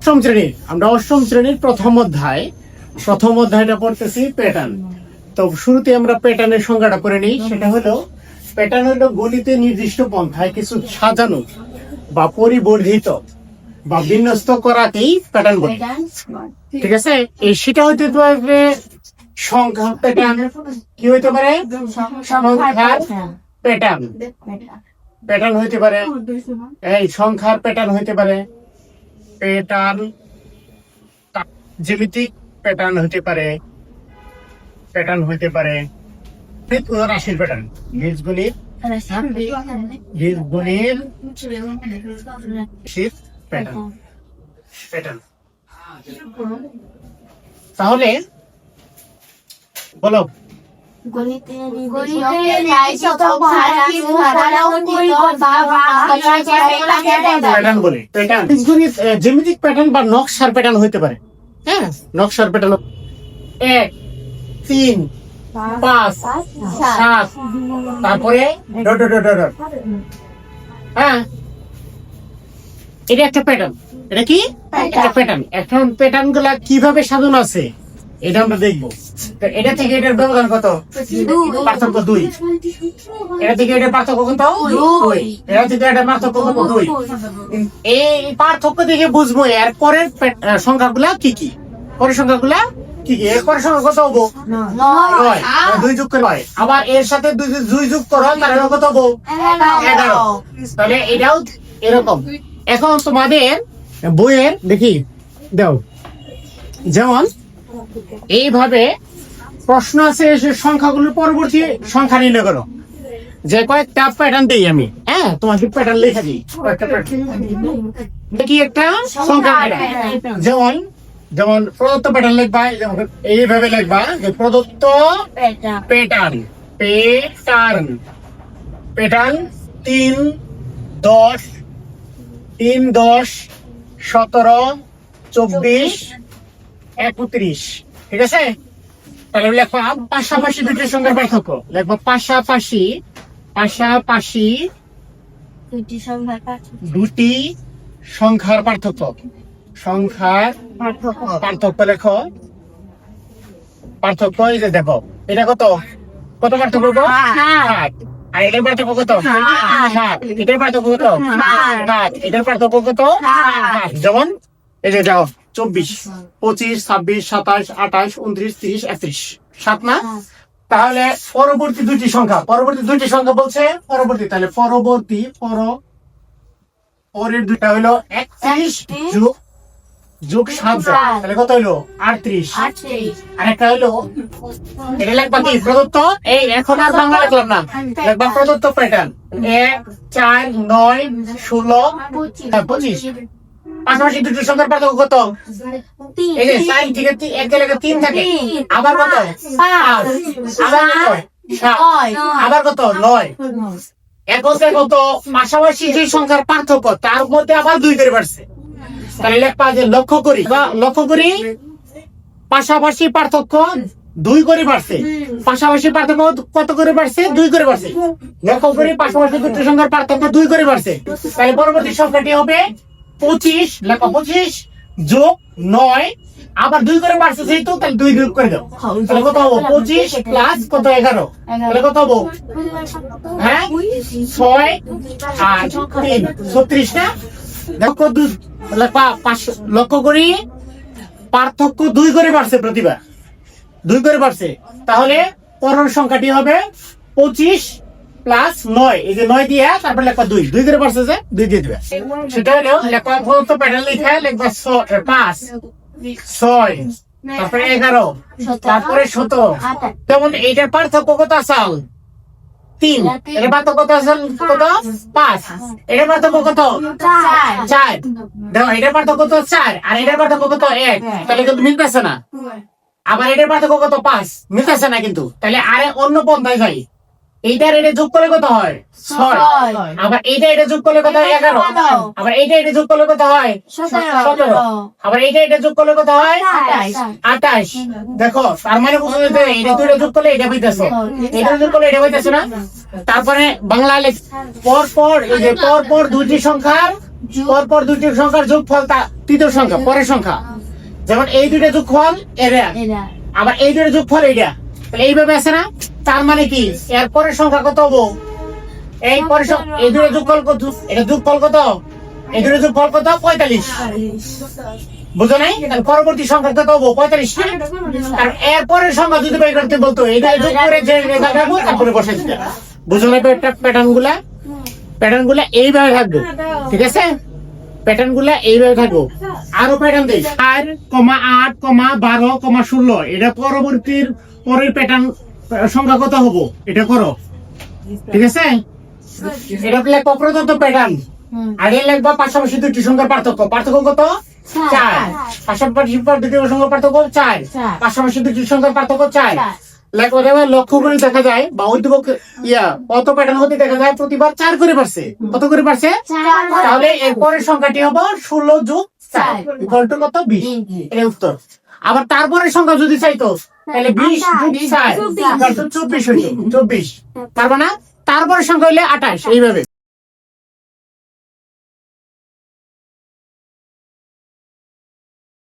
অষ্টম শ্রেণির আমরা অষ্টম শ্রেণির প্রথম অধ্যায়। প্রথম অধ্যায়টা পড়তেছি প্যাটার্ন তো শুরুতে আমরা প্যাটার্নের সংজ্ঞাটা করে নিই। সেটা হলো প্যাটার্ন হলো গণিতে নির্দিষ্ট পন্থায় কিছু সাজানো বা পরিবর্ধিত বা বিন্যস্ত করাকেই প্যাটার্ন বলে। ঠিক আছে? এই সেটা হইতে পারে সংখ্যা প্যাটার্ন কি হইতে পারে? সংখ্যার প্যাটার্ন প্যাটার্ন হইতে পারে। এই সংখ্যার প্যাটার্ন হইতে পারে। প্যাটার্ন জ্যামিতিক প্যাটার্ন হইতে পারে প্যাটার্ন হইতে পারে রাশির প্যাটার্ন বীজগণিত বীজগণিত প্যাটার্ন প্যাটার্ন তাহলে, বলো জ্যামিতিক প্যাটার্ন বা নকশার প্যাটার্ন হইতে পারে। হ্যাঁ নকশার প্যাটার্ন এক তিন পাঁচ সাত তারপরে। হ্যাঁ। এটা একটা প্যাটার্ন এটা কি? একটা প্যাটার্ন এখন প্যাটার্নগুলা কীভাবে সাধন আছে? এটা আমরা দেখব। এটা থেকে এটার ব্যবধান কত? পার্থক্য দুই। এটা থেকে এটার পার্থক্য কত দুই। এটা থেকে এটার পার্থক্য কত দুই। এই পার্থক্য দেখে বুঝব এর পরের সংখ্যাগুলা কি কি? পরের সংখ্যাগুলা কি কি? এর পরের সংখ্যা কত হব? নয়। দুই যোগ করে নয়। আবার এর সাথে দুই দুই যোগ করো তাহলে কত হব? এগারো। তাহলে এটাও এরকম। এখন তোমাদের বইয়ের দেখি দাও। যেমন এইভাবে প্রশ্ন আছে সে সংখ্যাগুলোর পরবর্তী সংখ্যা নির্ণয় করো। যে কয়েকটা প্যাটার্ন দিই আমি। হ্যাঁ তোমাকে প্যাটার্ন লেখা দিই। দেখি একটা সংখ্যা যেমন যেমন প্রদত্ত প্যাটার্ন লিখবা এইভাবে লিখবা যে প্রদত্ত প্যাটার্ন প্যাটার্ন প্যাটার্ন তিন দশ তিন দশ সতেরো চব্বিশ একত্রিশ। ঠিক আছে? তাহলে লেখবা পাশাপাশি দুটির সঙ্গে পার্থক্য। লেখবা পাশাপাশি পাশাপাশি দুটি সংখ্যার পার্থক্য। সংখ্যার পার্থক্য। লেখো। পার্থক্য এই যে দেখো এটা কত? কত পার্থক্য? সাত। আর এটার পার্থক্য কত? সাত। এটার পার্থক্য কত? সাত। এটার পার্থক্য কত। যেমন এই যে যাও। চব্বিশ পঁচিশ ছাব্বিশ সাতাশ আঠাশ উনত্রিশ তিরিশ একত্রিশ। সাত না? তাহলে পরবর্তী দুইটি সংখ্যা। পরবর্তী দুইটি সংখ্যা বলছে পরবর্তী। তাহলে পরবর্তী পর পরের দুইটা হলো একত্রিশ যোগ যোগ সাত তাহলে কত হলো? আটত্রিশ। আরেকটা হলো এটা লিখবা কি? প্রদত্ত? এই এখন আর বাংলা লিখলাম না। লিখবা প্রদত্ত প্যাটার্ন এক চার নয় ষোলো হ্যাঁ, পঁচিশ। পাশাপাশি দুটো সংখ্যার পার্থক্য কত? এই যে থেকে তি- এক জায়গায় তিন থাকে। আবার কত? পাঁচ। আবার কত? সাত। আবার কত? নয়। এক হচ্ছে কত? পাশাপাশি যে সংখ্যার পার্থক্য তার মধ্যে আবার দুই করে বাড়ছে। তাহলে লেখবা যে লক্ষ্য করি। বা লক্ষ্য করি। পাশাপাশি পার্থক্য দুই করে বাড়ছে। পাশাপাশি পার্থক্য কত করে বাড়ছে? দুই করে বাড়ছে। লক্ষ্য করি পাশাপাশি দুটি সংখ্যার পার্থক্য দুই করে বাড়ছে। তাহলে পরবর্তী সংখ্যাটি হবে পঁচিশ লেখো পঁচিশ যোগ নয় আবার দুই করে বাড়ছে যেহেতু তাহলে দুই যোগ করে দাও। তাহলে কত হব? পঁচিশ প্লাস কত? এগারো। তাহলে কত হব? হ্যাঁ? ছয় আর তিন। ছত্রিশ না? দেখো লক্ষ্য করি। পার্থক্য দুই করে বাড়ছে প্রতিভা দুই করে বাড়ছে। তাহলে পরের সংখ্যাটি হবে পঁচিশ প্লাস নয়। এই যে নয় দিয়ে তারপর লেখা দুই। দুই করে বাড়ছে যে? দুই দিয়ে দিবে। সেটা হলো লেখা প্রদত্ত প্যাটার্ন লিখে লিখবা পাঁচ ছয় তারপরে এগারো তারপরে সতেরো। যেমন এইটার পার্থক্য কত আসাল? তিন। এটার পার্থক্য কত আসাল? কত? পাঁচ। এটার পার্থক্য কত? চার। দেখো এটার পার্থক্য কত? চার। আর এটার পার্থক্য কত? এক। তাহলে কিন্তু মিলতেছে না। আবার এটার পার্থক্য কত? পাঁচ। মিলতেছে না কিন্তু। তাহলে আরে অন্য পন্থায় যাই। এইটার এটা যোগ করলে কত হয়? ছয়। আবার এইটা এটা যোগ করলে কত হয়? এগারো। আবার এইটা এটা যোগ করলে কত হয়? সতেরো। আবার এইটা এটা যোগ করলে কত হয়? আঠাশ। দেখো তার মানে এটা এটা যোগ করলে এটা হইতেছে। এটা যোগ করলে এটা হইতেছে না? তারপরে বাংলা লেখ পর পর এই যে পর পর দুটি সংখ্যার পরপর দুটি সংখ্যার যোগফল তা তৃতীয় সংখ্যা পরের সংখ্যা। যেমন এই দুইটা যোগফল এরা। আবার এই দুইটা যোগফল এইটা। তাহলে এইভাবে আছে না? তার মানে কি? এর পরের সংখ্যা কত হব? এই পরের এই দুটো যোগফল কত? এটা যোগফল কত? এই দুটো যোগফল কত? পঁয়তাল্লিশ। বুঝো নাই? পরবর্তী সংখ্যা কত হব? পঁয়তাল্লিশ? আর এর পরের সংখ্যা যদি বের করতে বলতো এটা যোগ করে যে তারপরে বসে দিতে বুঝো না প্যাটার্নগুলা প্যাটার্নগুলা এইভাবে থাকবে। ঠিক আছে? প্যাটার্নগুলা এইভাবে থাকব। আরও প্যাটার্ন দেই। চার কমা আট কমা বারো কমা ষোলো। এটা পরবর্তীর পরের প্যাটার্ন সংখ্যা কত হব? এটা করো। ঠিক আছে? এটা লিখব প্রদত্ত প্যাটার্ন আগে লিখব পাশাপাশি দুটি সংখ্যার পার্থক্য। পার্থক্য কত? চার। পাশাপাশি দুটি সংখ্যার পার্থক্য চার। পাশাপাশি দুটি সংখ্যার পার্থক্য চার। লক্ষ্য করে দেখা যায় বা উদ্যোগ ইয়া কত প্যাটার্ন হতে দেখা যায় প্রতিবার চার করে পারছে কত করে পারছে তাহলে এর পরের সংখ্যাটি হব ষোলো যোগ চার ইকুয়াল টু কত? বিশ। এর উত্তর। আবার তারপরের সংখ্যা যদি চাইতো তাহলে বিশ চার চব্বিশ। চব্বিশ তারপর না তারপর সংখ্যা হইলে আঠাশ এইভাবে।